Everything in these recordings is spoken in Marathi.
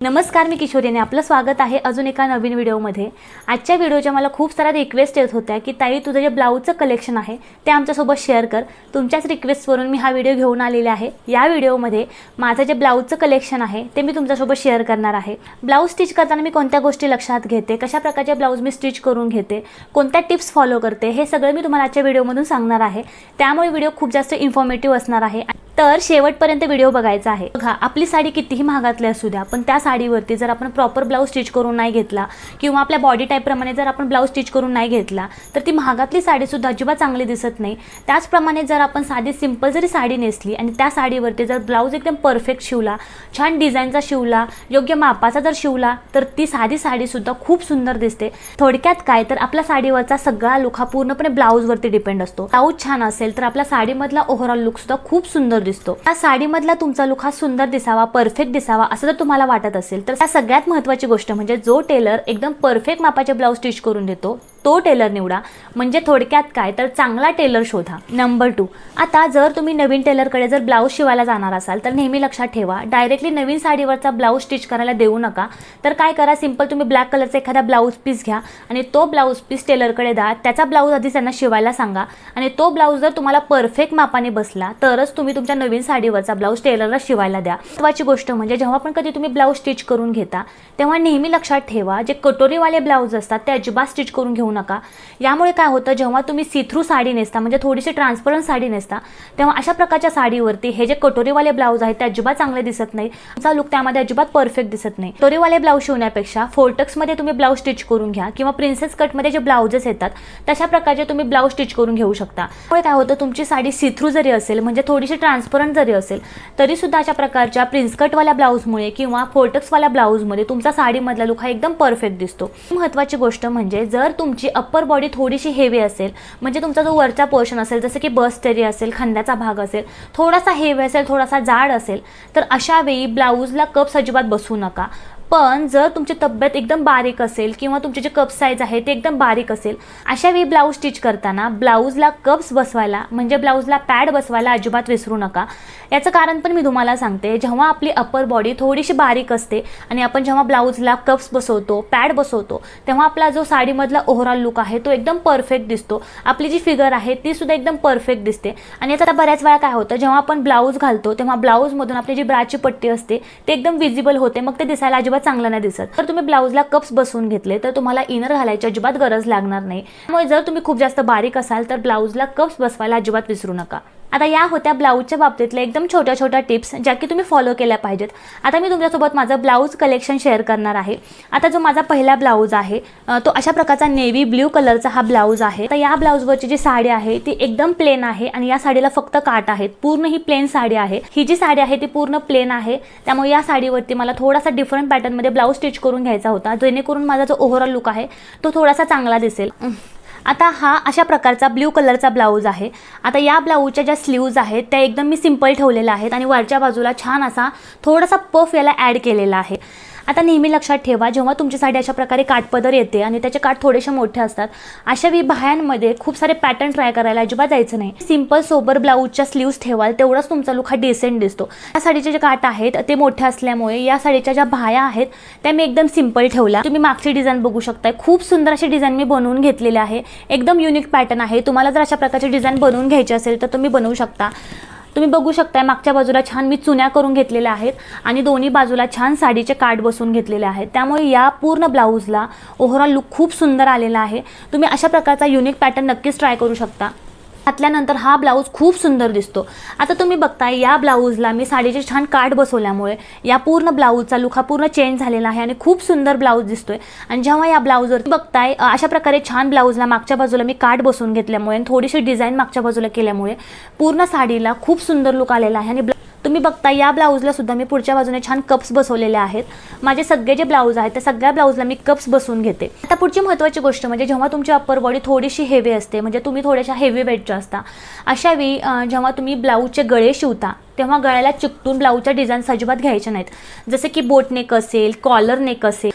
नमस्कार मी किशोरीने आपलं स्वागत आहे अजून एका नवीन व्हिडिओमध्ये. आजच्या व्हिडिओच्या मला खूप साऱ्या रिक्वेस्ट येत होत्या की ताई तुझं जे ब्लाऊजचं कलेक्शन आहे ते आमच्यासोबत शेअर कर. तुमच्याच रिक्वेस्टवरून मी हा व्हिडिओ घेऊन आलेले आहे. या व्हिडिओमध्ये माझं जे ब्लाऊजचं कलेक्शन आहे ते मी तुमच्यासोबत शेअर करणार आहे. ब्लाऊज स्टिच करताना मी कोणत्या गोष्टी लक्षात घेते? कशा प्रकारचे ब्लाऊज मी स्टिच करून घेते? कोणत्या टिप्स फॉलो करते? हे सगळं मी तुम्हाला आजच्या व्हिडिओमधून सांगणार आहे. त्यामुळे व्हिडिओ खूप जास्त इन्फॉर्मेटिव्ह असणार आहे. तर शेवटपर्यंत व्हिडिओ बघायचा आहे. बघा आपली साडी कितीही महागातली असू द्या पण त्या साडीवरती जर आपण प्रॉपर ब्लाऊज स्टिच करून नाही घेतला किंवा आपल्या बॉडी टाईपप्रमाणे जर आपण ब्लाऊज स्टिच करून नाही घेतला तर ती महागातली साडीसुद्धा अजिबात चांगली दिसत नाही. त्याचप्रमाणे जर आपण साधी सिंपल जरी साडी नेसली आणि त्या साडीवरती जर ब्लाऊज एकदम परफेक्ट शिवला छान डिझाईनचा शिवला योग्य मापाचा जर शिवला तर ती साधी साडीसुद्धा खूप सुंदर दिसते. थोडक्यात काय तर आपल्या साडीवरचा सगळा लुक हा पूर्णपणे ब्लाऊजवरती डिपेंड असतो. ब्लाऊज छान असेल तर आपल्या साडीमधला ओव्हरऑल लुकसुद्धा खूप सुंदर दिसतो. त्या साडीमधला तुमचा लुक हा सुंदर दिसावा परफेक्ट दिसावा असं जर तुम्हाला वाटत असेल तर त्या सगळ्यात महत्त्वाची गोष्ट म्हणजे जो टेलर एकदम परफेक्ट मापाचे ब्लाऊज स्टिच करून देतो तो टेलर निवडा. म्हणजे थोडक्यात काय? तर चांगला टेलर शोधा. नंबर टू आता जर तुम्ही नवीन टेलरकडे जर ब्लाऊज शिवायला जाणार असाल तर नेहमी लक्षात ठेवा डायरेक्टली नवीन साडीवरचा ब्लाऊज स्टिच करायला देऊ नका. तर काय करा सिंपल तुम्ही ब्लॅक कलरचा एखादा ब्लाऊज पीस घ्या आणि तो ब्लाऊज पीस टेलरकडे द्या. त्याचा ब्लाऊज आधी त्यांना शिवायला सांगा. आणि तो ब्लाऊज जर तुम्हाला परफेक्ट मापाने बसला तरच तुम्ही तुमच्या नवीन साडीवरचा ब्लाऊज टेलरला शिवायला द्या. महत्वाची गोष्ट म्हणजे जेव्हा पण कधी तुम्ही ब्लाऊज स्टिच करून घेता तेव्हा नेहमी लक्षात ठेवा जे कटोरीवाले ब्लाऊज असतात ते अजिबात स्टिच करून घेऊ नका. यामुळे काय होतं जेव्हा तुम्ही सीथ्रू साडी नेसता म्हणजे थोडीशी ट्रान्सपरंट साडी नेसता तेव्हा अशा प्रकारच्या साडीवरती हे जे कटोरीवाले ब्लाऊज आहेत ते अजिबात चांगले दिसत नाही. तुमचा लुक त्यामध्ये अजिबात परफेक्ट दिसत नाही. कटोरीवाले ब्लाऊज शिवण्यापेक्षा फोर्टक्समध्ये तुम्ही ब्लाऊज स्टिच करून घ्या किंवा प्रिन्सेस कटमध्ये जे ब्लाऊजेस येतात तशा प्रकारचे तुम्ही ब्लाऊज स्टिच करून घेऊ शकता. त्यामुळे काय होतं तुमची साडी सीथ्रू जरी असेल म्हणजे थोडीशी ट्रान्सपरंट जरी असेल तरी सुद्धा अशा प्रकारच्या प्रिन्स कटवाल्या ब्लाऊजमुळे किंवा फोर्टक्सवाल्या ब्लाऊजमध्ये तुमचा साडीमधला लुक हा एकदम परफेक्ट दिसतो. महत्त्वाची गोष्ट म्हणजे जर तुमची अप्पर बॉडी थोडीशी हेवी असेल म्हणजे तुमचा जो वरचा पोर्शन असेल जसं की बस तेरी असेल खांद्याचा भाग असेल थोडासा हेवी असेल थोडासा जाड असेल तर अशा वेळी ब्लाऊजला कप्स अजिबात बसू नका. पण जर तुमची तब्येत एकदम बारीक असेल किंवा तुमचे जे कप साईज आहे ते एकदम बारीक असेल अशा वेळी ब्लाऊज स्टिच करताना ब्लाऊजला कप्स बसवायला म्हणजे ब्लाऊजला पॅड बसवायला अजिबात विसरू नका. याचं कारण पण मी तुम्हाला सांगते जेव्हा आपली अप्पर बॉडी थोडीशी बारीक असते आणि आपण जेव्हा ब्लाऊजला कप्स बसवतो पॅड बसवतो तेव्हा आपला जो साडीमधला ओव्हरऑल लुक आहे तो एकदम परफेक्ट दिसतो. आपली जी फिगर आहे ती सुद्धा एकदम परफेक्ट दिसते. आणि आता बऱ्याच वेळा काय होतं जेव्हा आपण ब्लाऊज घालतो तेव्हा ब्लाऊजमधून आपली जी ब्राची पट्टी असते ते एकदम विजिबल होते मग ते दिसायला अजिबात चांगलं नाही दिसत. तर तुम्ही ब्लाऊजला कप्स बसवून घेतले तर तुम्हाला इनर घालायची अजिबात गरज लागणार नाही. त्यामुळे जर तुम्ही खूप जास्त बारीक असाल तर ब्लाऊजला कप्स बसवायला अजिबात विसरू नका. आता या होत्या ब्लाऊजच्या बाबतीतल्या एकदम छोट्या छोट्या टिप्स ज्या की तुम्ही फॉलो केल्या पाहिजेत. आता मी तुमच्यासोबत माझं ब्लाऊज कलेक्शन शेअर करणार आहे. आता जो माझा पहिला ब्लाऊज आहे तो अशा प्रकारचा नेव्ही ब्ल्यू कलरचा हा ब्लाऊज आहे. तर या ब्लाऊजवरची जी साडी आहे ती एकदम प्लेन आहे आणि या साडीला फक्त काट आहेत. पूर्ण ही प्लेन साडी आहे. ही जी साडी आहे ती पूर्ण प्लेन आहे. त्यामुळे या साडीवरती मला थोडासा डिफरंट पॅटर्नमध्ये ब्लाऊज स्टिच करून घ्यायचा होता. जेणेकरून माझा जो ओव्हरऑल लुक आहे तो थोडासा चांगला दिसेल. आता हा अशा प्रकारचा ब्ल्यू कलरचा ब्लाऊज आहे. आता या ब्लाऊजच्या ज्या स्लीव्ज आहेत त्या एकदम मी सिंपल ठेवलेल्या आहेत आणि वरच्या बाजूला छान असा थोडासा पफ याला ॲड केलेला आहे. आता नेहमी लक्षात ठेवा जेव्हा तुमच्यासाठी साडी अशा प्रकारे काठपदर येते आणि त्याचे काठ थोडेसे मोठे असतात अशा विभायांमध्ये खूप सारे पॅटर्न ट्राय करायला अजिबात जायचं नाही. सिंपल सोबर ब्लाऊजच्या स्लीव्ज ठेवाल तेवढाच तुमचा लुक हा डिसेंट दिसतो. या साडीचे जे काठ आहेत ते मोठे असल्यामुळे या साडीच्या ज्या बाह्या आहेत त्या मी एकदम सिंपल ठेवल्या. तुम्ही मागची डिझाईन बघू शकताय. खूप सुंदर अशी डिझाईन मी बनवून घेतलेली आहे. एकदम युनिक पॅटर्न आहे. तुम्हाला जर अशा प्रकारची डिझाईन बनवून घ्यायची असेल तर तुम्ही बनवू शकता. तुम्ही बघू शकताय मागच्या बाजूला छान मी चुन्या करून घेतलेल्या आहेत आणि दोन्ही बाजूला छान साडीचे काठ बसून घेतलेले आहेत. त्यामुळे या पूर्ण ब्लाऊजला ओव्हरऑल लुक खूप सुंदर आलेला आहे. तुम्ही अशा प्रकारचा युनिक पॅटर्न नक्कीच ट्राय करू शकता. घातल्यानंतर हा ब्लाऊज खूप सुंदर दिसतो. आता तुम्ही बघताय या ब्लाऊजला मी साडीचे छान काठ बसवल्यामुळे या पूर्ण ब्लाऊजचा लुक हा पूर्ण चेंज झालेला आहे आणि खूप सुंदर ब्लाऊज दिसतोय. आणि जेव्हा या ब्लाऊजवर बघताय अशा प्रकारे छान ब्लाऊजला मागच्या बाजूला मी काठ बसवून घेतल्यामुळे आणि थोडीशी डिझाईन मागच्या बाजूला केल्यामुळे पूर्ण साडीला खूप सुंदर लुक आलेला आहे आणि ब्ला- तुम्ही बघता या ब्लाऊजला सुद्धा मी पुढच्या बाजूने छान कप्स बसवलेले आहेत. माझे सगळे जे ब्लाऊज आहेत त्या सगळ्या ब्लाऊजला मी कप्स बसवून घेते. आता पुढची महत्त्वाची गोष्ट म्हणजे जेव्हा तुमची अप्पर बॉडी थोडीशी हेवी असते म्हणजे तुम्ही थोड्याशा हेवी वेटच्या असता अशा वेळी जेव्हा तुम्ही ब्लाऊजचे गळे शिवता तेव्हा गळ्याला चिकटून ब्लाऊजच्या डिझाईन्स अजिबात घ्यायच्या नाहीत. जसे की बोट नेक असेल कॉलर नेक असेल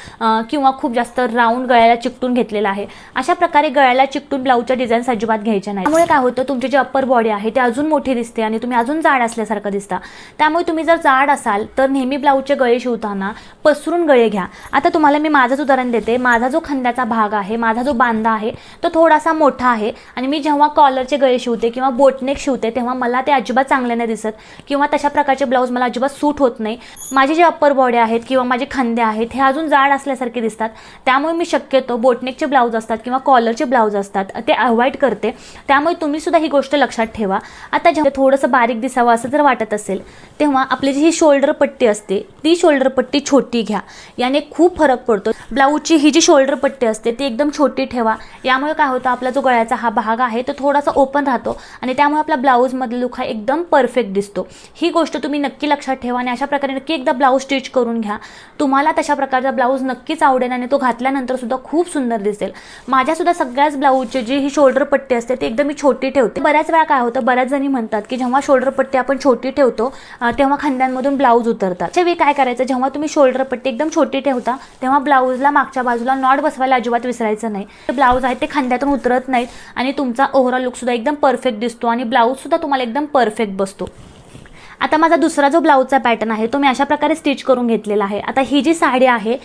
किंवा खूप जास्त राऊंड गळ्याला चिकटून घेतलेला आहे. अशा प्रकारे गळ्याला चिकटून ब्लाऊजच्या डिझाईन्स अजिबात घ्यायच्या नाही त्यामुळे काय होतं तुमची जी अप्पर बॉडी आहे ती अजून मोठी दिसते आणि तुम्ही अजून जाड असल्यासारखं दिसता. त्यामुळे तुम्ही जर जाड असाल तर नेहमी ब्लाऊजचे गळे शिवताना पसरून गळे घ्या. आता तुम्हाला मी माझंच उदाहरण देते. माझा जो खांद्याचा भाग आहे माझा जो बांधा आहे तो थोडासा मोठा आहे आणि मी जेव्हा कॉलरचे गळे शिवते किंवा बोटनेक शिवते तेव्हा मला ते अजिबात चांगले नाही दिसत किंवा तशा प्रकारचे ब्लाऊज मला अजिबात सूट होत नाही. माझी जे अप्पर बॉडी आहेत किंवा माझे खांदे आहेत हे अजून जाड असल्यासारखे दिसतात. त्यामुळे मी शक्यतो बोटनेकचे ब्लाऊज असतात किंवा कॉलरचे ब्लाऊज असतात ते अवॉइड करते. त्यामुळे तुम्ही सुद्धा ही गोष्ट लक्षात ठेवा. आता जेव्हा थोडंसं बारीक दिसावं असं जर वाटत असेल तेव्हा आपली जी ही शोल्डर पट्टी असते ती शोल्डर पट्टी छोटी घ्या. याने खूप फरक पडतो. ब्लाऊजची ही जी शोल्डर पट्टी असते ती एकदम छोटी ठेवा. यामुळे काय होतं आपला जो गळ्याचा हा भाग आहे तो थोडासा ओपन राहतो आणि त्यामुळे आपला ब्लाऊजमधला लुक हा एकदम परफेक्ट दिसतो. ही गोष्ट तुम्ही नक्की लक्षात ठेवा आणि अशा प्रकारे नक्की एकदा ब्लाऊज स्टिच करून घ्या. तुम्हाला तशा प्रकारचा ब्लाऊज नक्कीच आवडेल आणि तो घातल्यानंतर सुद्धा खूप सुंदर दिसेल. माझ्यासुद्धा सगळ्याच ब्लाऊजची जी ही शोल्डर पट्टी असते ती एकदम मी छोटी ठेवते. बऱ्याच वेळा काय होतं बऱ्याच जणी म्हणतात की जेव्हा शोल्डर पट्टी आपण छोटी ठेवतो तेव्हा खांद्यांमधून ब्लाऊज उतरतात. अशा वेळी काय करायचं जेव्हा तुम्ही शोल्डर पट्टी एकदम छोटी ठेवता तेव्हा ब्लाऊजला मागच्या बाजूला नॉट बसवायला अजिबात विसरायचं नाही. ते ब्लाऊज आहे ते खांद्यातून उतरत नाहीत आणि तुमचा ओव्हरऑल लुकसुद्धा एकदम परफेक्ट दिसतो आणि ब्लाऊजसुद्धा तुम्हाला एकदम परफेक्ट बसतो. आता माझा दुसरा जो ब्लाऊजचा पॅटर्न आहे तो मी अशा प्रकारे स्टिच करून घेतलेला आहे. आता ही जी साडी आहे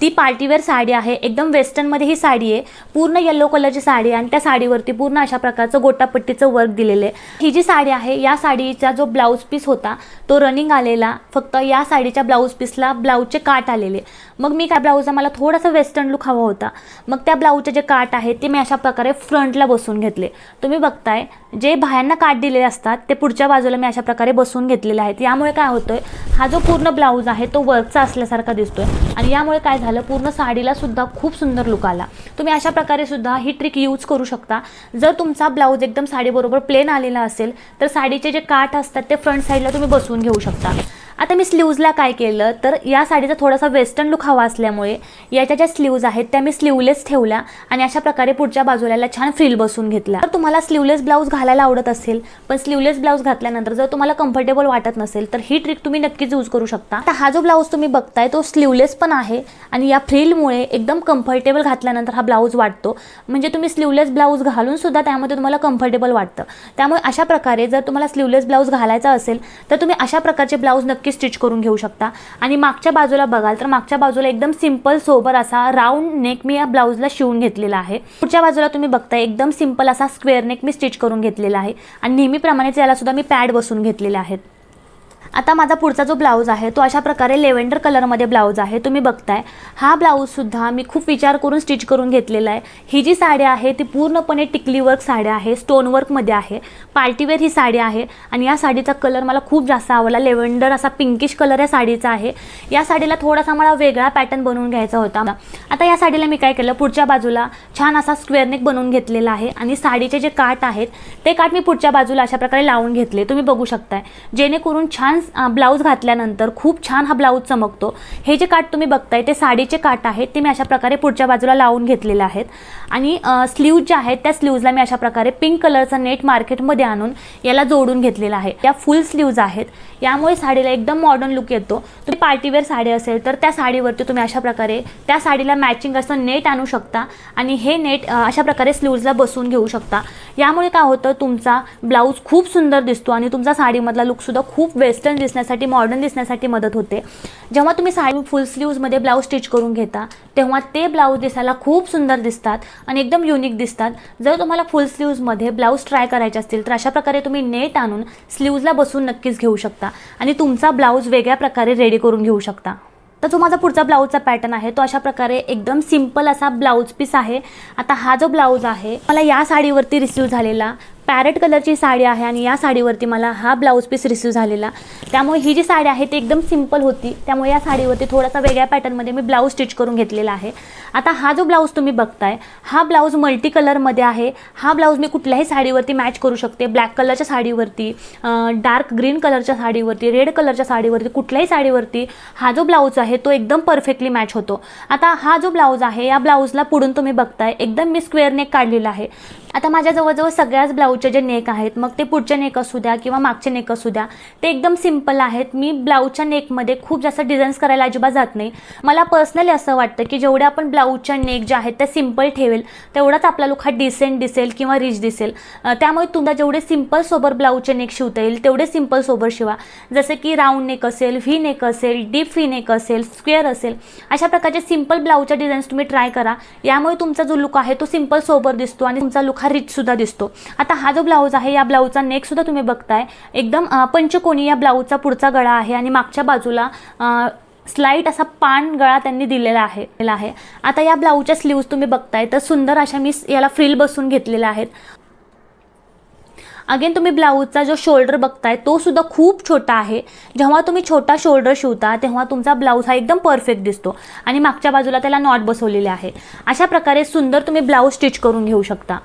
ती पार्टीवेअर साडी आहे. एकदम वेस्टर्नमध्ये ही साडी आहे. पूर्ण येलो कलरची साडी आहे आणि त्या साडीवरती पूर्ण अशा प्रकारचं गोटापट्टीचं वर्क दिलेलं आहे. ही जी साडी आहे या साडीचा जो ब्लाऊज पीस होता तो रनिंग आलेला. फक्त या साडीच्या ब्लाऊज पीसला ब्लाऊजचे काट आलेले. मग मी काय ब्लाऊजचा मला थोडासा वेस्टर्न लुक हवा होता. मग त्या ब्लाऊजचे जे काट आहे ते मी अशा प्रकारे फ्रंटला बसून घेतले. तुम्ही बघताय जे बाहेरना काट दिलेले असतात ते पुढच्या बाजूला मी अशा प्रकारे बसून घेतलेले आहेत. यामुळे काय होतंय हा जो पूर्ण ब्लाऊज आहे तो वर्कचा असल्यासारखा दिसतोय. आणि यामुळे काय झालं? झालं पूर्ण साडीला सुद्धा खूप सुंदर लुक आला. तुम्ही अशा प्रकारे सुद्धा ही ट्रिक यूज करू शकता. जर तुमचा ब्लाऊज एकदम साडीबरोबर प्लेन आलेला असेल तर साडीचे जे काठ असतात ते फ्रंट साईडला तुम्ही बसवून घेऊ शकता. आता मी स्लीव्जला काय केलं? तर या साडीचा थोडासा वेस्टर्न लुक हवा असल्यामुळे याच्या ज्या स्लीव्ज आहेत त्या मी स्लीवलेस ठेवल्या आणि अशा प्रकारे पुढच्या बाजूला याला छान फ्रिल बसून घेतला. तर तुम्हाला स्लीवलेस ब्लाऊज घालायला आवडत असेल पण स्लीवलेस ब्लाऊज घातल्यानंतर जर तुम्हाला कम्फर्टेबल वाटत नसेल तर ही ट्रिक तुम्ही नक्कीच यूज करू शकता. आता हा जो ब्लाऊज तुम्ही बघताय तो स्लीवलेस पण आहे आणि या फ्रिलमुळे एकदम कम्फर्टेबल घातल्यानंतर हा ब्लाऊज वाटतो. म्हणजे तुम्ही स्लीवलेस ब्लाऊज घालून सुद्धा त्यामध्ये तुम्हाला कम्फर्टेबल वाटतं. त्यामुळे अशा प्रकारे जर तुम्हाला स्लीवलेस ब्लाऊज घालायचा असेल तर तुम्ही अशा प्रकारचे ब्लाऊज नक्की स्टिच करून घेऊ शकता. आणि मागच्या बाजूला बघाल तर मागच्या बाजूला एकदम सिंपल सोबर असा राऊंड नेक मी या ब्लाऊजला शिवून घेतलेला आहे. पुढच्या बाजूला तुम्ही बघताय एकदम सिंपल असा स्क्वेअर नेक मी स्टिच करून घेतलेला आहे. आणि नेहमीप्रमाणेच याला सुद्धा मी पॅड बसून घेतलेले आहेत. आता माझा पुढचा जो ब्लाऊज आहे तो अशा प्रकारे लेव्हेंडर कलरमध्ये ब्लाऊज आहे. तुम्ही बघताय. हा ब्लाऊजसुद्धा मी खूप विचार करून स्टिच करून घेतलेला आहे. ही जी साडी आहे ती पूर्णपणे टिकली वर्क साडी आहे स्टोन वर्कमध्ये आहे. पार्टीवेअर ही साडी आहे आणि या साडीचा कलर मला खूप जास्त आवडला. लेव्हेंडर असा पिंकिश कलर या साडीचा आहे. या साडीला थोडासा मला वेगळा पॅटर्न बनवून घ्यायचा होता. आता या साडीला मी काय केलं पुढच्या बाजूला छान असा स्क्वेअरनेक बनवून घेतलेला आहे आणि साडीचे जे काट आहेत ते काट मी पुढच्या बाजूला अशा प्रकारे लावून घेतले. तुम्ही बघू शकताय. जेणेकरून छान ब्लाऊज घातल्यानंतर खूप छान हा ब्लाऊज चमकतो. हे जे काठ तुम्ही बघताय ते साडीचे काठ आहेत ते मी अशा प्रकारे पुढच्या बाजूला लावून घेतलेले आहेत. आणि स्लीव्ज ज्या आहेत त्या स्लीव्जला मी अशा प्रकारे पिंक कलरचा नेट मार्केटमध्ये आणून याला जोडून घेतलेला आहे. या फुल स्लीव्ज आहेत. यामुळे साडीला एकदम मॉडर्न लुक येतो. तुम्ही पार्टीवेअर साडी असेल तर त्या साडीवरती तुम्ही अशा प्रकारे त्या साडीला मॅचिंग असं नेट आणू शकता आणि हे नेट अशा प्रकारे स्लीव्जला बसवून घेऊ शकता. यामुळे काय होतं तुमचा ब्लाऊज खूप सुंदर दिसतो आणि तुमचा साडीमधला लुकसुद्धा खूप वेस्टर्न दिसण्यासाठी मॉडर्न दिसण्यासाठी मदत होते. जेव्हा तुम्ही साडी फुल स्लीव्जमध्ये ब्लाऊज स्टिच करून घेता तेव्हा ते ब्लाऊज दिसायला खूप सुंदर दिसतात आणि एकदम युनिक दिसतात. जर तुम्हाला फुल स्लीव्जमध्ये ब्लाऊज ट्राय करायचे असतील तर अशा प्रकारे तुम्ही नेट आणून स्लीव्जला बसून नक्कीच घेऊ शकता. आणि तुमचा ब्लाऊज वेगळ्या प्रकारे रेडी करून घेऊ शकता. तर जो माझा पुढचा ब्लाऊजचा पॅटर्न आहे तो अशा प्रकारे एकदम सिंपल असा ब्लाऊज पीस आहे. आता हा जो ब्लाऊज आहे मला या साडीवरती रिसीव झालेला पॅरेट कलरची साडी आहे आणि या साडीवरती मला हा ब्लाऊज पीस रिसीव झालेला. त्यामुळे ही जी साडी आहे ती एकदम सिंपल होती. त्यामुळे या साडीवरती थोडासा वेगळ्या पॅटर्नमध्ये मी ब्लाऊज स्टिच करून घेतलेला आहे. आता हा जो ब्लाऊज तुम्ही बघताय हा ब्लाऊज मल्टी कलरमध्ये आहे. हा ब्लाऊज मी कुठल्याही साडीवरती मॅच करू शकते. ब्लॅक कलरच्या साडीवरती डार्क ग्रीन कलरच्या साडीवरती रेड कलरच्या साडीवरती कुठल्याही साडीवरती हा जो ब्लाऊज आहे तो एकदम परफेक्टली मॅच होतो. आता हा जो ब्लाऊज आहे या ब्लाऊजला पुढून तुम्ही बघताय एकदम मी स्क्वेअर नेक काढलेला आहे. आता माझ्या जवळजवळ सगळ्याच ब्लाऊजचे जे नेक आहेत मग ते पुढचे नेक असू द्या किंवा मागचे नेक असू द्या ते एकदम सिंपल आहेत. मी ब्लाऊजच्या नेकमध्ये खूप जास्त डिझाईन्स करायला अजिबात जात नाही. मला पर्सनली असं वाटतं की जेवढे आपण ब्लाऊजच्या नेक जे आहेत त्या सिंपल ठेवेल तेवढाच आपला लुक हा डिसेंट दिसेल किंवा रिच दिसेल. त्यामुळे तुम्हाला जेवढे सिंपल सोबर ब्लाऊजचे नेक शिवता येईल तेवढे सिंपल सोबर शिवा. जसे की राऊंड नेक असेल व्ही नेक असेल डीप व्ही नेक असेल स्क्वेअर असेल अशा प्रकारचे सिंपल ब्लाऊजच्या डिझाईन्स तुम्ही ट्राय करा. यामुळे तुमचा जो लुक आहे तो सिंपल सोबर दिसतो आणि तुमचा लुक हा रिचसुद्धा दिसतो. आता हा जो ब्लाऊज आहे या ब्लाऊजचा नेकसुद्धा तुम्ही बघताय. एकदम पंचकोनी या ब्लाऊजचा पुढचा गळा आहे आणि मागच्या बाजूला स्लाईट असा पान गळा त्यांनी दिलेला आहे दिलेला आहे. आता या ब्लाऊजच्या स्लीव्ज तुम्ही बघताय तर सुंदर अशा मी याला फ्रिल बसून घेतलेल्या आहेत. अगेन तुम्ही ब्लाऊजचा जो शोल्डर बघताय तो सुद्धा खूप छोटा आहे. जेव्हा तुम्ही छोटा शोल्डर शिवता तेव्हा तुमचा ब्लाऊज हा एकदम परफेक्ट दिसतो. आणि मागच्या बाजूला त्याला नॉट बसवलेले आहे. अशा प्रकारे सुंदर तुम्ही ब्लाऊज स्टिच करून घेऊ शकता.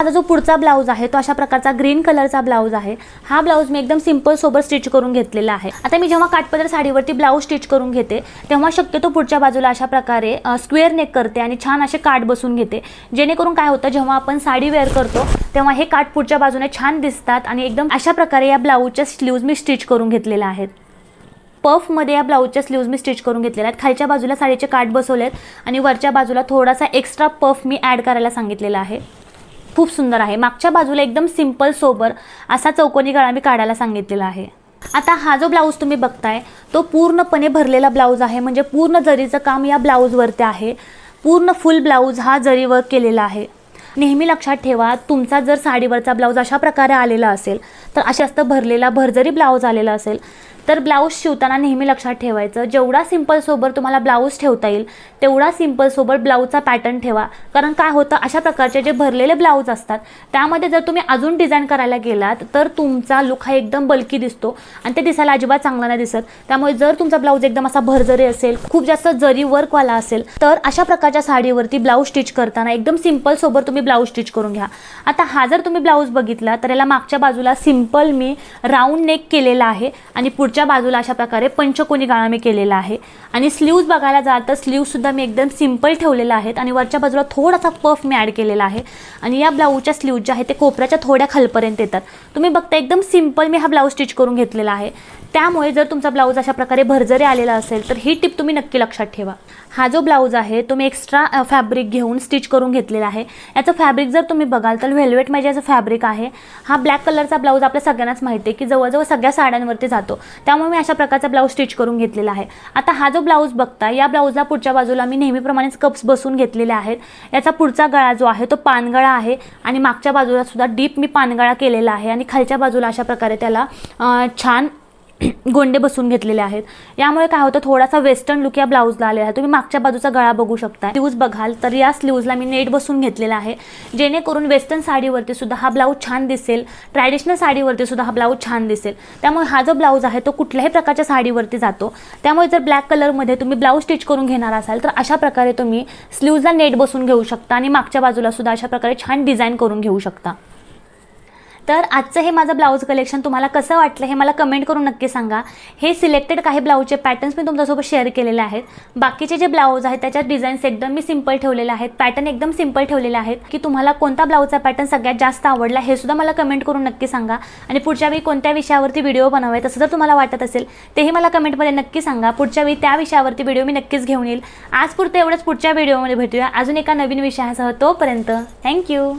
आता जो पुढचा ब्लाऊज आहे तो अशा प्रकारचा ग्रीन कलरचा ब्लाऊज आहे. हा ब्लाऊज मी एकदम सिंपल सोबत स्टिच करून घेतलेला आहे. आता मी जेव्हा काठपदर साडीवरती ब्लाऊज स्टिच करून घेते तेव्हा शक्यतो पुढच्या बाजूला अशा प्रकारे स्क्वेअर नेक करते आणि छान असे काठ बसून घेते. जेणेकरून काय होतं जेव्हा आपण साडी वेअर करतो तेव्हा हे काठ पुढच्या बाजूने छान दिसतात आणि एकदम अशा प्रकारे या ब्लाऊजच्या स्लीव्ज मी स्टिच करून घेतलेल्या आहेत. पफमध्ये या ब्लाऊजच्या स्लीव्ज मी स्टिच करून घेतलेल्या आहेत. खालच्या बाजूला साडीचे काठ आहेत आणि वरच्या बाजूला थोडासा एक्स्ट्रा पफ मी ॲड करायला सांगितलेला आहे. खूप सुंदर आहे. मागच्या बाजूला एकदम सिंपल सोबर असा चौकोनी गळा मी काढायला सांगितलेला आहे. आता हा जो ब्लाऊज तुम्ही बघताय तो पूर्णपणे भरलेला ब्लाऊज आहे. म्हणजे पूर्ण जरीचं काम या ब्लाऊजवरती आहे. पूर्ण फुल ब्लाऊज हा जरी वर्क केलेला आहे. नेहमी लक्षात ठेवा तुमचा जर साडीवरचा ब्लाऊज अशा प्रकारे आलेला असेल तर अशा जास्त भरलेला भरजरी ब्लाऊज आलेला असेल तर ब्लाऊज शिवताना नेहमी लक्षात ठेवायचं जेवढा सिम्पलसोबत तुम्हाला ब्लाऊज ठेवता येईल तेवढा सिम्पलसोबत ब्लाऊजचा पॅटर्न ठेवा. कारण काय होतं अशा प्रकारचे जे भरलेले ब्लाऊज असतात त्यामध्ये जर तुम्ही अजून डिझाईन करायला गेलात तर तुमचा लुक हा एकदम बल्की दिसतो आणि ते दिसायला अजिबात चांगला नाही दिसत. त्यामुळे जर तुमचा ब्लाऊज एकदम असा भरजरी असेल खूप जास्त जरी वर्कवाला असेल तर अशा प्रकारच्या साडीवरती ब्लाऊज स्टिच करताना एकदम सिम्पलसोबत तुम्ही ब्लाऊज स्टिच करून घ्या. आता हा जर तुम्ही ब्लाऊज बघितला तर याला मागच्या बाजूला सिंपल मी राऊंड नेक केलेला आहे आणि पुढच्या बाजूला अशा प्रकारे पंचकोनी गाळा मी केलेला आहे. आणि स्लीव्ज बघायला जाल तर स्लीव्जसुद्धा मी एकदम सिंपल ठेवलेला आहेत आणि वरच्या बाजूला थोडासा पफ मी ॲड केलेला आहे. आणि या ब्लाऊजच्या स्लीव्ज ज्या आहेत ते कोपऱ्याच्या थोड्या खालपर्यंत येतात. तुम्ही बघता एकदम सिंपल मी हा ब्लाऊज स्टिच करून घेतलेला आहे. त्यामुळे जर तुमचा ब्लाऊज अशा प्रकारे भरजरी आलेला असेल तर ही टिप तुम्ही नक्की लक्षात ठेवा. हा जो ब्लाऊज आहे तो मी एक्स्ट्रा फॅब्रिक घेऊन स्टिच करून घेतलेला आहे. याचं फॅब्रिक जर तुम्ही बघाल तर व्हेल्वेट माझे फॅब्रिक आहे. हा ब्लॅक कलरचा ब्लाऊज आपल्या सगळ्यांनाच माहिती आहे की जवळजवळ सगळ्या साड्यांवरती जातो. त्यामुळे मी अशा प्रकारचा ब्लाऊज स्टिच करून घेतलेला आहे. आता हा जो ब्लाऊज बघता या ब्लाऊजला पुढच्या बाजूला मी नेहमीप्रमाणेच कप्स बसून घेतलेले आहेत. याचा पुढचा गळा जो आहे तो पानगळा आहे. आणि मागच्या बाजूला सुद्धा डीप मी पानगळा केलेला आहे. आणि खालच्या बाजूला अशा प्रकारे त्याला छान गोंडे बसून घेतलेले आहेत. यामुळे काय होतं थोडासा वेस्टर्न लुक या ब्लाऊजला आलेला आहे. तुम्ही मागच्या बाजूचा गळा बघू शकता स्लीव्ज बघाल तर या स्लीव्जला मी नेट बसून घेतलेला आहे. जेणेकरून वेस्टर्न साडीवरती सुद्धा हा ब्लाऊज छान दिसेल. ट्रॅडिशनल साडीवरती सुद्धा हा ब्लाऊज छान दिसेल. त्यामुळे हा जो ब्लाऊज आहे तो कुठल्याही प्रकारच्या साडीवरती जातो. त्यामुळे जर ब्लॅक कलरमध्ये तुम्ही ब्लाऊज स्टिच करून घेणार असाल तर अशा प्रकारे तुम्ही स्लीव्जला नेट बसून घेऊ शकता आणि मागच्या बाजूला सुद्धा अशा प्रकारे छान डिझाईन करून घेऊ शकता. तर आजचं हे माझं ब्लाऊज कलेक्शन तुम्हाला कसं वाटलं हे मला कमेंट करून नक्की सांगा. हे सिलेक्टेड काही ब्लाऊजचे पॅटर्न्स मी तुमच्यासोबत शेअर केलेले आहेत. बाकीचे जे ब्लाऊज आहेत त्याच्यात डिझाईन्स एकदम मी सिंपल ठेवलेले आहेत. पॅटर्न एकदम सिंपल ठेवलेले आहेत की तुम्हाला कोणता ब्लाऊजचा पॅटर्न सगळ्यात जास्त आवडला हे सुद्धा मला कमेंट करून नक्की सांगा. आणि पुढच्या वेळी कोणत्या विषयावरती व्हिडिओ बनवाय तसं जर तुम्हाला वाटत असेल तेही मला कमेंटमध्ये नक्की सांगा. पुढच्या वेळी त्या विषयावरती व्हिडिओ मी नक्कीच घेऊन येईल. आज पुरतं एवढंच पुढच्या व्हिडिओमध्ये भेटूया. अजून एका नवीन विषयासह तोपर्यंत थँक्यू